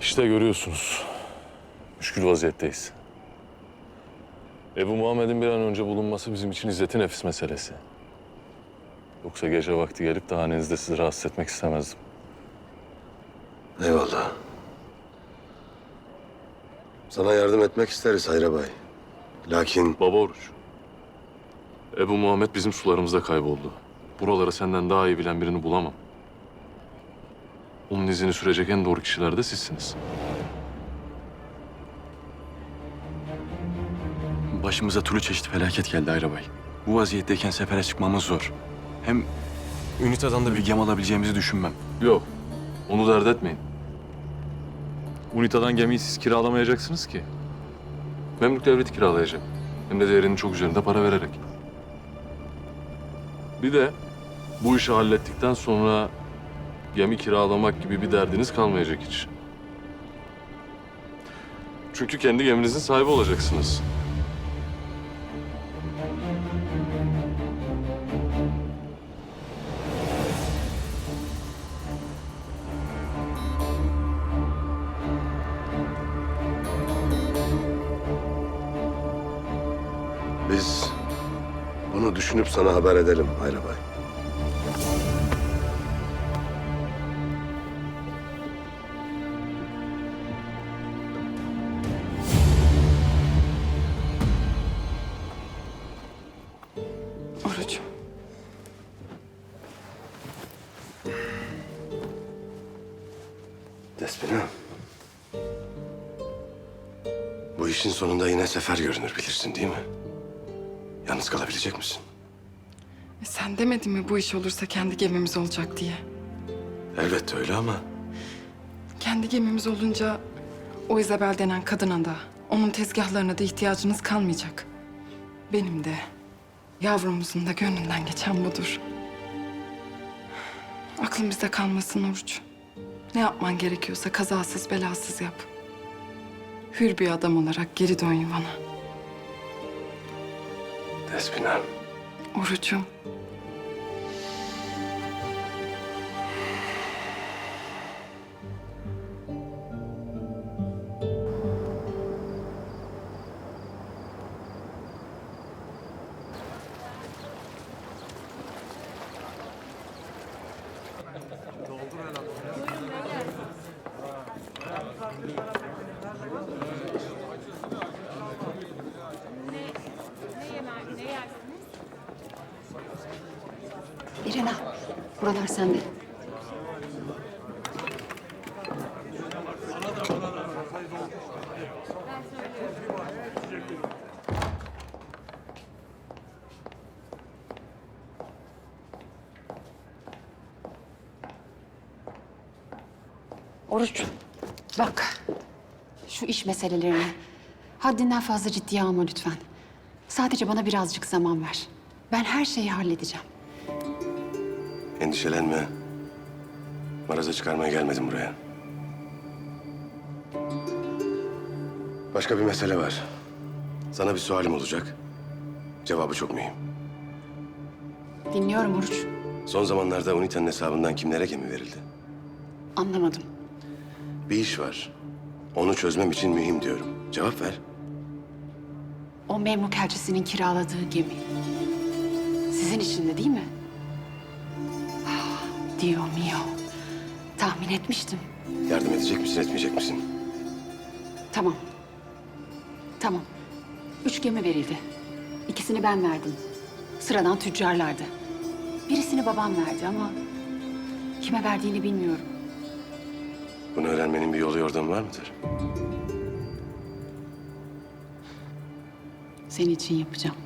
İşte görüyorsunuz. Müşkül vaziyetteyiz. Ebu Muhammed'in bir an önce bulunması bizim için izzeti nefis meselesi. Yoksa gece vakti gelip de hanenizde sizi rahatsız etmek istemezdim. Eyvallah. Sana yardım etmek isteriz Hayrabay. Lakin Baba Oruç. Ebu Muhammed bizim sularımızda kayboldu. Buraları senden daha iyi bilen birini bulamam. Onun izini sürecek en doğru kişiler de sizsiniz. Başımıza türlü çeşit felaket geldi Ayrabay. Bu vaziyetteyken sefere çıkmamız zor. Hem ünitadan da bir gem alabileceğimizi düşünmem. Yok. Onu dert etmeyin. Unita'dan gemiyi siz kiralamayacaksınız ki. Memlük devleti kiralayacak. Hem de değerinin çok üzerinde para vererek. Bir de bu işi hallettikten sonra gemi kiralamak gibi bir derdiniz kalmayacak hiç. Çünkü kendi geminizin sahibi olacaksınız. biz bunu düşünüp sana haber edelim Hayrabay. Oruç. Despina. Bu işin sonunda yine sefer görünür bilirsin değil mi? Yalnız kalabilecek misin? E sen demedin mi bu iş olursa kendi gemimiz olacak diye? Elbette öyle ama Kendi gemimiz olunca o Isabel denen kadına da onun tezgahlarına da ihtiyacınız kalmayacak. Benim de yavrumuzun da gönlünden geçen budur. Aklın bizde kalmasın Oruç. Ne yapman gerekiyorsa kazasız belasız yap. Hür bir adam olarak geri dön yuvana. Despina. Oruç'um. İrena, buralar sende. Oruç, bak. Şu iş meselelerini haddinden fazla ciddiye alma lütfen. Sadece bana birazcık zaman ver. Ben her şeyi halledeceğim. Endişelenme. Maraza çıkarmaya gelmedim buraya. Başka bir mesele var. Sana bir sualim olacak. Cevabı çok mühim. Dinliyorum Oruç. Son zamanlarda UNITA'nın hesabından kimlere gemi verildi? Anlamadım. Bir iş var. Onu çözmem için mühim diyorum. Cevap ver. O memluk elçisinin kiraladığı gemi. Sizin için de değil mi? Dio mio. Tahmin etmiştim. Yardım edecek misin, etmeyecek misin? Tamam. Tamam. Üç gemi verildi. İkisini ben verdim. Sıradan tüccarlardı. Birisini babam verdi ama kime verdiğini bilmiyorum. Bunu öğrenmenin bir yolu yordamı var mıdır? Senin için yapacağım.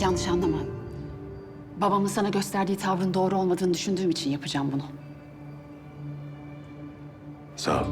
Yanlış anlama. Babamın sana gösterdiği tavrın doğru olmadığını düşündüğüm için yapacağım bunu. Sağ ol.